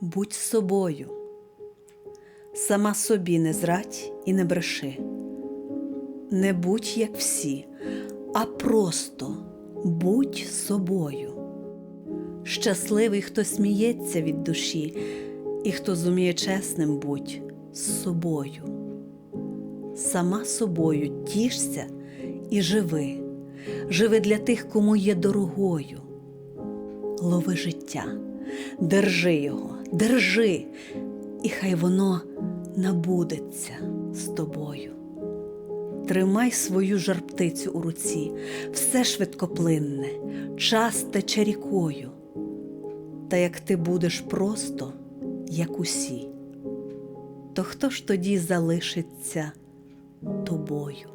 будь собою. Сама собі не зрадь і не бреши. Не будь як всі, а просто будь собою. Щасливий, хто сміється від душі, і хто зуміє чесним будь з собою. Сама собою тішся і живи, живи для тих, кому є дорогою. Лови життя, держи його, держи, і хай воно набудеться з тобою. Тримай свою жарптицю у руці, все швидкоплинне, час тече рікою. Та як ти будеш просто, як усі, то хто ж тоді залишиться тобою?